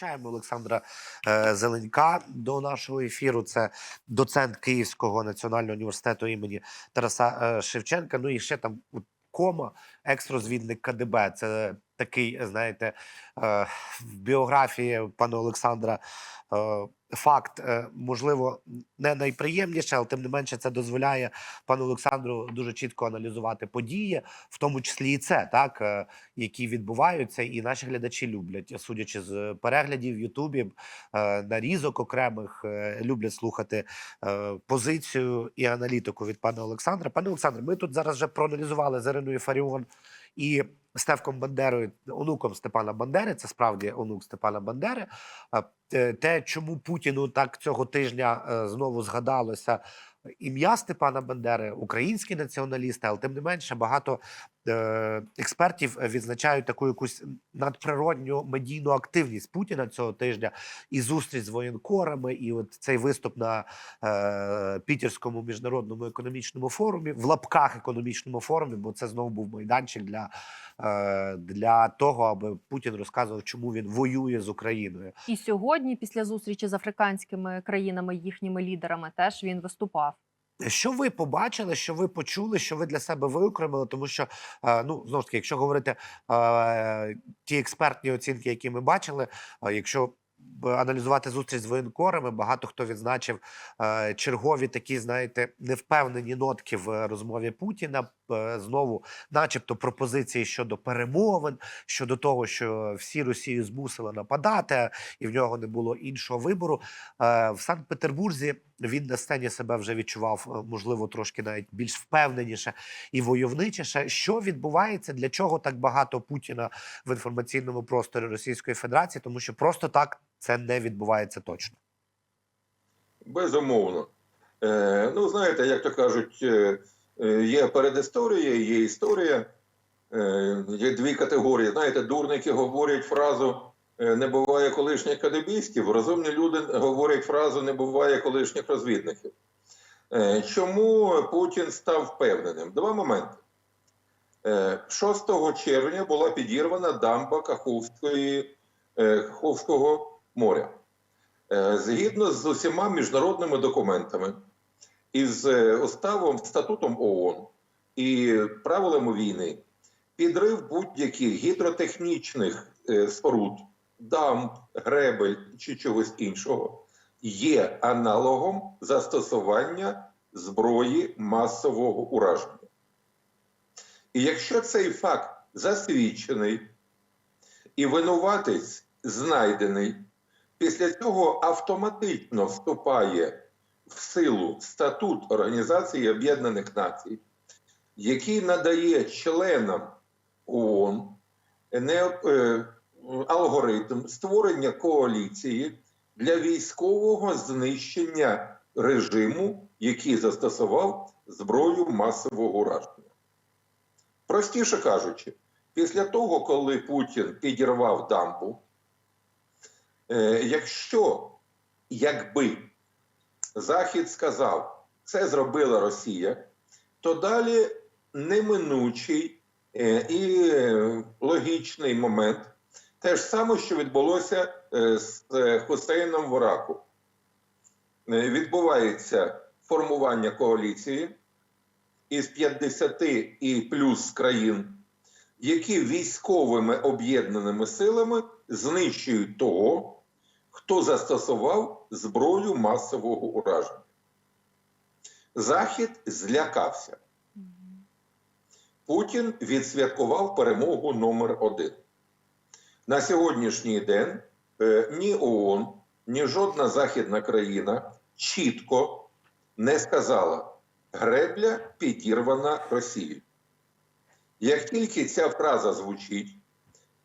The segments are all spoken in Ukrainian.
Долучаємо Олександра е, Зеленька до нашого ефіру. Це доцент Київського національного університету імені Тараса е, Шевченка. Ну і ще там кома, екс-розвідник КДБ. Це такий, знаєте, е, в біографії пана Олександра е, факт, е, можливо, не найприємніше, але тим не менше це дозволяє пану Олександру дуже чітко аналізувати події, в тому числі і це, так, які відбуваються, і наші глядачі люблять, судячи з переглядів в Ютубі, нарізок окремих, люблять слухати позицію і аналітику від пана Олександра. Пане Олександре, ми тут зараз вже проаналізували з Іриною Фаріон і Стевком Бандерою, онуком Степана Бандери. Це справді онук Степана Бандери. Те- чому Путіну так цього тижня е, знову згадалося ім'я Степана Бандери, українські націоналісти, але тим не менше багато експертів відзначають таку якусь надприродню медійну активність Путіна цього тижня і зустріч з воєнкорами, і от цей виступ на е, Пітерському міжнародному економічному форумі, в лапках економічному форумі, бо це знову був майданчик для, е, для того, аби Путін розказував, чому він воює з Україною. І сьогодні, після зустрічі з африканськими країнами, їхніми лідерами, теж він виступав. Що ви побачили, що ви почули, що ви для себе виокремили? Тому що е, ну знову ж таки, якщо говорити е, ті експертні оцінки, які ми бачили, е, якщо аналізувати зустріч з воєнкорами, багато хто відзначив е, чергові такі, знаєте, невпевнені нотки в розмові Путіна. Е, Знову, начебто, пропозиції щодо перемовин, щодо того, що всі Росію змусили нападати, і в нього не було іншого вибору. Е, В Санкт-Петербурзі він на сцені себе вже відчував, е, можливо, трошки навіть більш впевненіше і войовничіше. Що відбувається? Для чого так багато Путіна в інформаційному просторі Російської Федерації? Тому що просто так це не відбувається точно. Безумовно. Е, ну, знаєте, як то кажуть, е, е, є передісторія, є історія. Е, є дві категорії. Знаєте, дурники говорять фразу не буває колишніх кадебістів, розумні люди говорять фразу не буває колишніх розвідників. Чому Путін став впевненим? Два моменти. Е, 6 червня була підірвана дамба Каховської, Каховського моря. Е, Згідно з усіма міжнародними документами і з е, уставом статутом ООН і правилами війни, підрив будь-яких гідротехнічних е, споруд, дамб, гребель чи чогось іншого є аналогом застосування зброї масового ураження. І якщо цей факт засвідчений і винуватець знайдений, Після цього автоматично вступає в силу статут Організації Об'єднаних Націй, який надає членам ООН е, алгоритм створення коаліції для військового знищення режиму, який застосував зброю масового ураження. Простіше кажучи, після того, коли Путін підірвав дамбу, якщо якби Захід сказав, це зробила Росія, то далі неминучий е, і е, логічний момент те ж саме, що відбулося е, з е, Хусейном в Іраку. Е, Відбувається формування коаліції із 50 і плюс країн, які військовими об'єднаними силами знищують того, хто застосував зброю масового ураження. Захід злякався. Путін відсвяткував перемогу номер один. На сьогоднішній день е, ні ООН, ні жодна західна країна чітко не сказала, гребля підірвана Росією. Як тільки ця фраза звучить,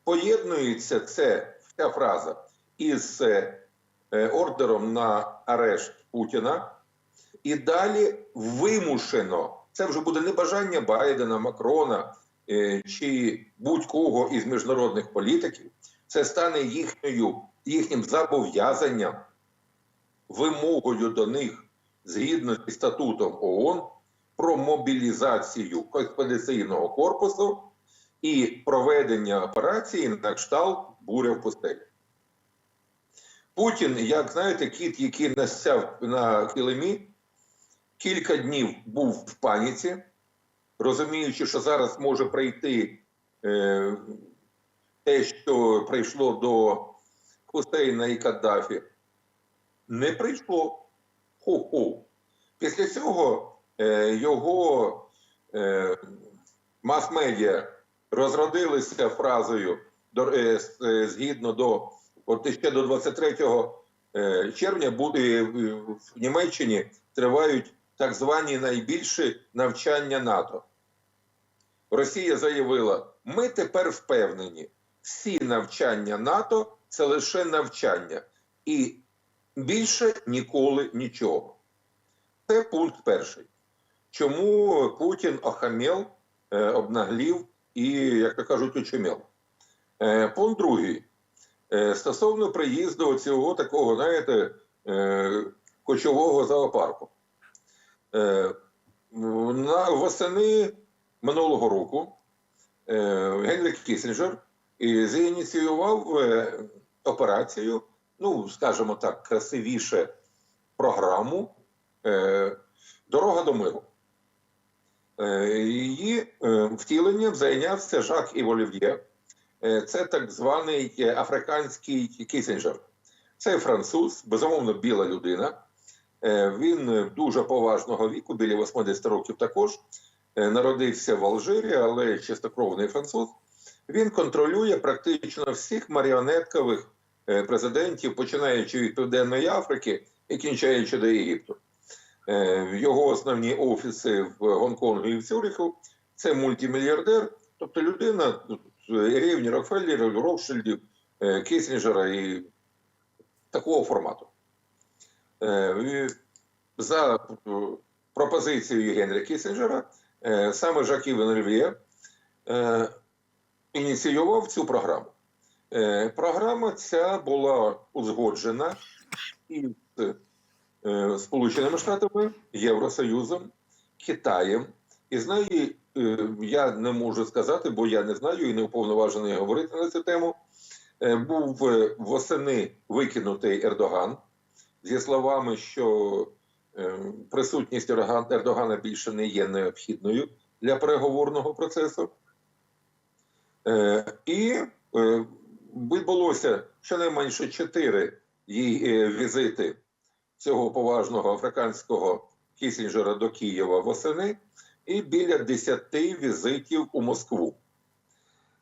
поєднується це, ця фраза із е, е, ордером на арешт Путіна, і далі вимушено. Це вже буде не бажання Байдена, Макрона е, чи будь-кого із міжнародних політиків. Це стане їхньою, їхнім зобов'язанням, вимогою до них згідно зі статутом ООН про мобілізацію експедиційного корпусу і проведення операції на кшталт буря в пустелі. Путін, як знаєте, кіт, який насяв на килимі, кілька днів був в паніці, розуміючи, що зараз може прийти е, те, що прийшло до Хусейна і Каддафі. Не прийшло. Хо-хо. Після цього е, його е, мас-медіа розродилися фразою до, е, е, згідно до от ще до 23 е, червня буде е, в Німеччині тривають так звані найбільші навчання НАТО. Росія заявила: ми тепер впевнені, всі навчання НАТО це лише навчання, і більше ніколи нічого. Це пункт перший. Чому Путін охамел, е, обнаглів і, як то кажуть, очумел? Пункт другий. Е, Стосовно приїзду цього такого, знаєте, е, кочового зоопарку. Е, восени минулого року Генрік Кісінджер зініціював операцію, ну, скажімо так, красивіше програму Дорога до миру. Її втіленням зайнявся Жак Іволів'є. Е, Це так званий е, африканський Кісінджер. Це француз, безумовно, біла людина. Е, Він дуже поважного віку, біля 80 років також. Народився в Алжирі, але чистокровний француз. Він контролює практично всіх маріонеткових президентів, починаючи від Південної Африки і кінчаючи до Єгипту. Його основні офіси в Гонконгу і в Цюриху це мультимільярдер, тобто людина е, рівні Рокфеллера, Рокшильдів, е, Кісінджера і такого формату. Е, За е, пропозицією Генрі Кісінджера, е, саме Жак Івен ініціював цю програму. Програма ця була узгоджена із Сполученими Штатами, Євросоюзом, Китаєм. І з неї е, я не можу сказати, бо я не знаю і не уповноважений говорити на цю тему. Е, Був е, восени викинутий Ердоган зі словами, що присутність Ердогана більше не є необхідною для переговорного процесу. І відбулося щонайменше чотири її візити цього поважного африканського Кісінджера до Києва восени і біля 10 візитів у Москву.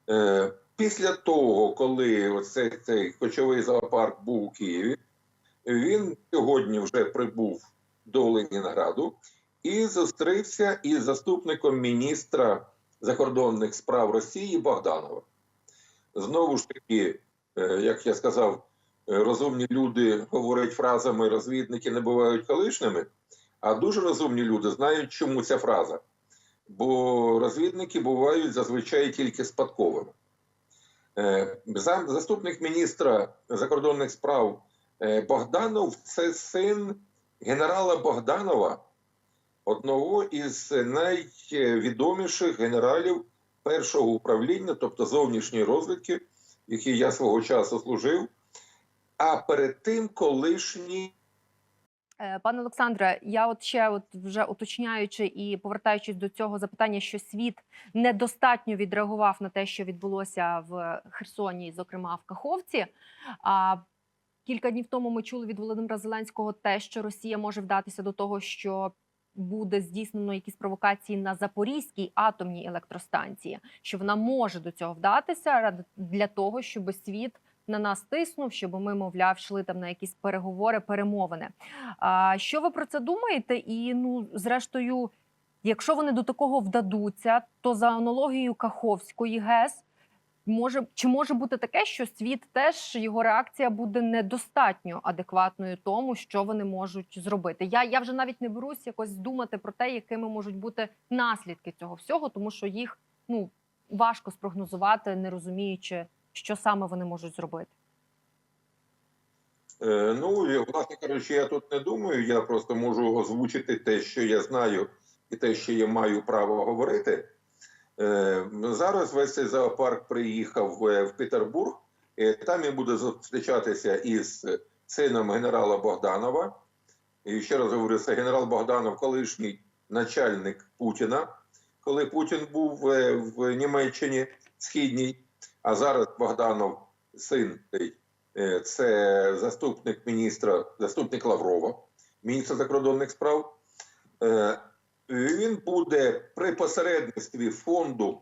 Е, Після того, коли оце, цей кочовий зоопарк був у Києві, він сьогодні вже прибув до Ленінграду і зустрівся із заступником міністра закордонних справ Росії Богданова. Знову ж таки, е, як я сказав, е, розумні люди говорять фразами розвідники не бувають колишніми, а дуже розумні люди знають, чому ця фраза. Бо розвідники бувають зазвичай тільки спадковими. Е, Заступник міністра закордонних справ е, Богданов це син генерала Богданова, одного із найвідоміших генералів першого управління, тобто зовнішньої розвідки, в я свого часу служив. А перед тим колишній Пане Олександре, я от ще от вже уточняючи і повертаючись до цього запитання, що світ недостатньо відреагував на те, що відбулося в Херсоні, зокрема в Каховці. А кілька днів тому ми чули від Володимира Зеленського те, що Росія може вдатися до того, що буде здійснено якісь провокації на Запорізькій атомній електростанції, що вона може до цього вдатися для того, щоб світ на нас тиснув, щоб ми, мовляв, йшли там на якісь переговори, перемовини. А що ви про це думаєте? І ну, зрештою, якщо вони до такого вдадуться, то за аналогією Каховської ГЕС може чи може бути таке, що світ теж його реакція буде недостатньо адекватною тому, що вони можуть зробити. Я, я вже навіть не берусь якось думати про те, якими можуть бути наслідки цього всього, тому що їх ну важко спрогнозувати, не розуміючи, що саме вони можуть зробити. Е, Ну, власне кажучи, я тут не думаю. Я просто можу озвучити те, що я знаю, і те, що я маю право говорити. Е, Зараз весь цей зоопарк приїхав в Петербург. Е, Там він буде зустрічатися із сином генерала Богданова. І ще раз говорю, це генерал Богданов, колишній начальник Путіна, коли Путін був в Німеччині східній, а зараз Богданов, син, е, це заступник міністра, заступник Лаврова, міністра закордонних справ. Е, Він буде при посередництві фонду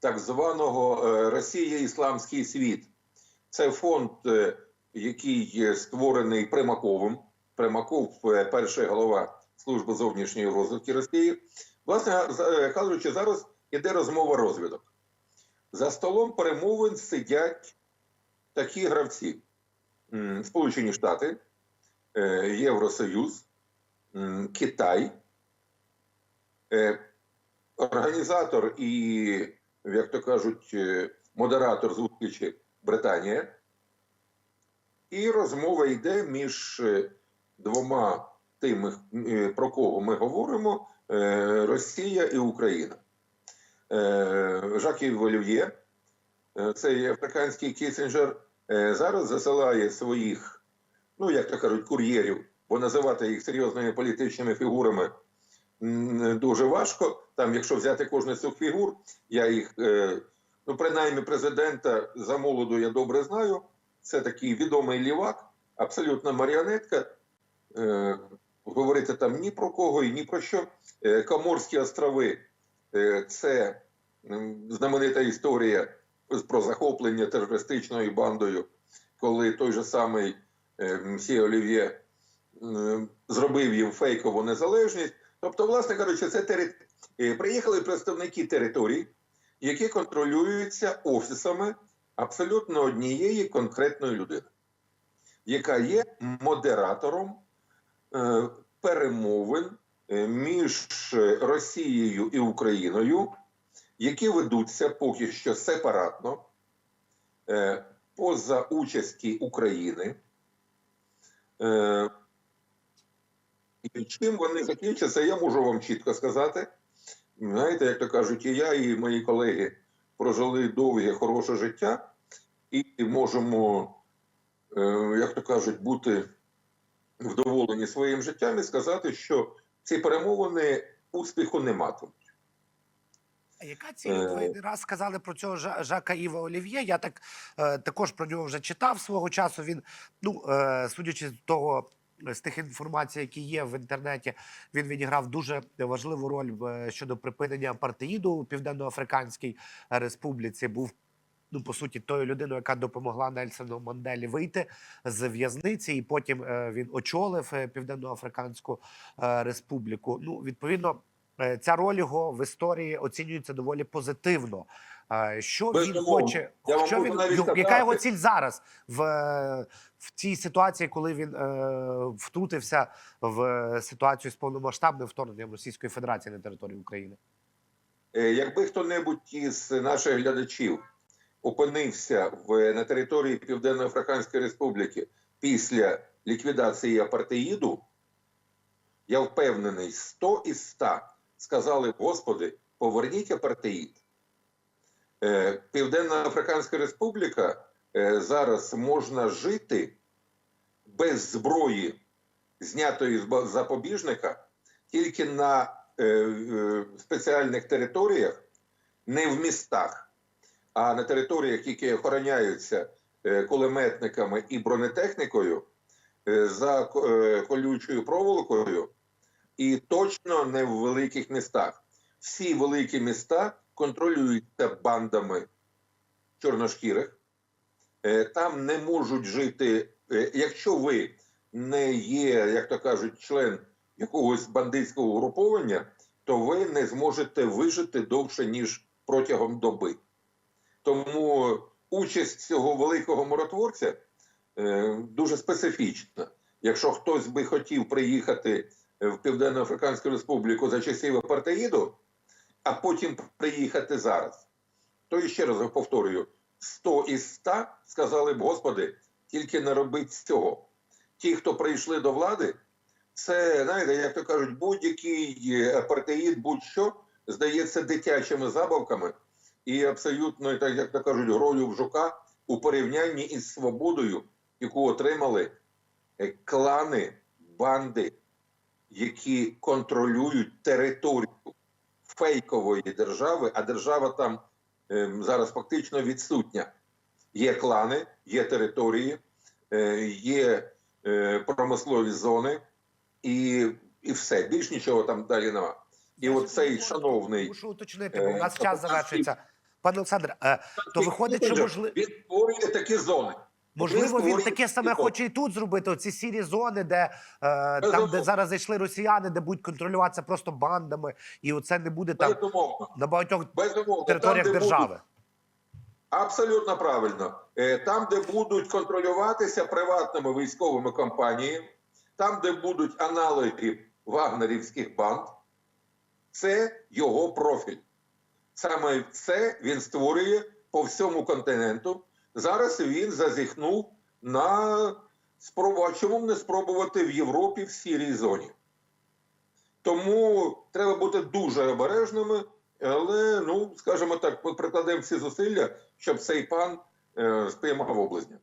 так званого е, Росія Ісламський світ. Це фонд, який створений Примаковим. Примаков, перший голова служби зовнішньої розвідки Росії. Власне кажучи, зараз іде розмова розвідок. За столом перемовин сидять такі гравці: Сполучені Штати, е, Євросоюз, Китай, е, організатор і, як то кажуть, е, модератор зустрічі Британія. І розмова йде між двома тими, про кого ми говоримо: Росія і Україна. Е, Жаків Олів'є, е, цей африканський кісінджер, е, зараз засилає своїх, ну як то кажуть, кур'єрів, бо називати їх серйозними політичними фігурами дуже важко. Там, якщо взяти кожну з цих фігур, я їх, ну принаймні, президента за молоду я добре знаю. Це такий відомий лівак, абсолютно маріонетка. Говорити там ні про кого і ні про що. Коморські острови це знаменита історія про захоплення терористичною бандою, коли той же самий е, Мсі Олів'є зробив їм фейкову незалежність. Тобто, власне кажучи, це тери... е, приїхали представники територій, які контролюються офісами абсолютно однієї конкретної людини, яка є модератором е, перемовин е, між Росією і Україною, які ведуться поки що сепаратно, е, поза участі України. Е, і чим вони закінчаться, я можу вам чітко сказати. Знаєте, як то кажуть, і я, і мої колеги прожили довге, хороше життя, і можемо, е, як то кажуть, бути вдоволені своїм життям і сказати, що ці перемовини успіху не матимуть. А Яка ціль? Е. Ви раз сказали про цього Жака Іва Олів'є. Я так е, також про нього вже читав свого часу. Він, ну е, судячи з того. З тих інформацій, які є в інтернеті, він відіграв дуже важливу роль щодо припинення апартеїду у Південноафриканській Республіці. Був ну по суті тою людиною, яка допомогла Нельсону Манделі вийти з в'язниці, і потім е, він очолив е, Південноафриканську е, Республіку. Ну відповідно, ця роль його в історії оцінюється доволі позитивно. Що він Безумовно. хоче, Я що він яка його ціль зараз в, в цій ситуації, коли він е, втрутився в ситуацію з повномасштабним вторгненням Російської Федерації на територію України? Якби хто-небудь із наших глядачів опинився в, на території Південно-Африканської Республіки після ліквідації апартеїду, я впевнений, 100 із 100 сказали Господи, поверніть апартеїд. Е, Південно-Африканська Республіка е, зараз можна жити без зброї, знятої з запобіжника, тільки на е, спеціальних територіях, не в містах, а на територіях, які охороняються е, кулеметниками і бронетехнікою е, за е, колючою проволокою, і точно не в великих містах. Всі великі міста контролюються бандами чорношкірих. Там не можуть жити, якщо ви не є, як то кажуть, член якогось бандитського угруповання, то ви не зможете вижити довше, ніж протягом доби. Тому участь цього великого миротворця е, дуже специфічна. Якщо хтось би хотів приїхати в Південно-Африканську Республіку за часів апартеїду, а потім приїхати зараз, то і ще раз повторюю: 100 із 100 сказали б, Господи, тільки не робіть цього. Ті, хто прийшли до влади, це, знаєте, як то кажуть, будь-який апартеїд, будь-що здається дитячими забавками і абсолютно, так як то кажуть, в жука у порівнянні із свободою, яку отримали е, клани, банди, які контролюють територію фейкової держави, а держава там ем, зараз фактично відсутня. Є клани, є території, е, є е, промислові зони, і, і все. Більш нічого там далі нема. І от цей шановний Мушу уточнити, бо у нас час завершується. Пане Олександр, е, то виходить, що можливо. він створює такі зони. Можливо, він таке саме хоче і тут зробити. Оці сірі зони, де е, там, де зараз зайшли росіяни, де будуть контролюватися просто бандами, і оце не буде там Безумовно. на багатьох Безумовно. територіях Там, де держави. будуть- Абсолютно правильно. Е, Там, де будуть контролюватися приватними військовими компаніями, там, де будуть аналоги вагнерівських банд, це його профіль. Саме це він створює по всьому континенту. Зараз він зазіхнув на спробу. А чому не спробувати в Європі в сірій зоні? Тому треба бути дуже обережними, але, ну, скажімо так, прикладемо всі зусилля, щоб цей пан е, спіймав облизня.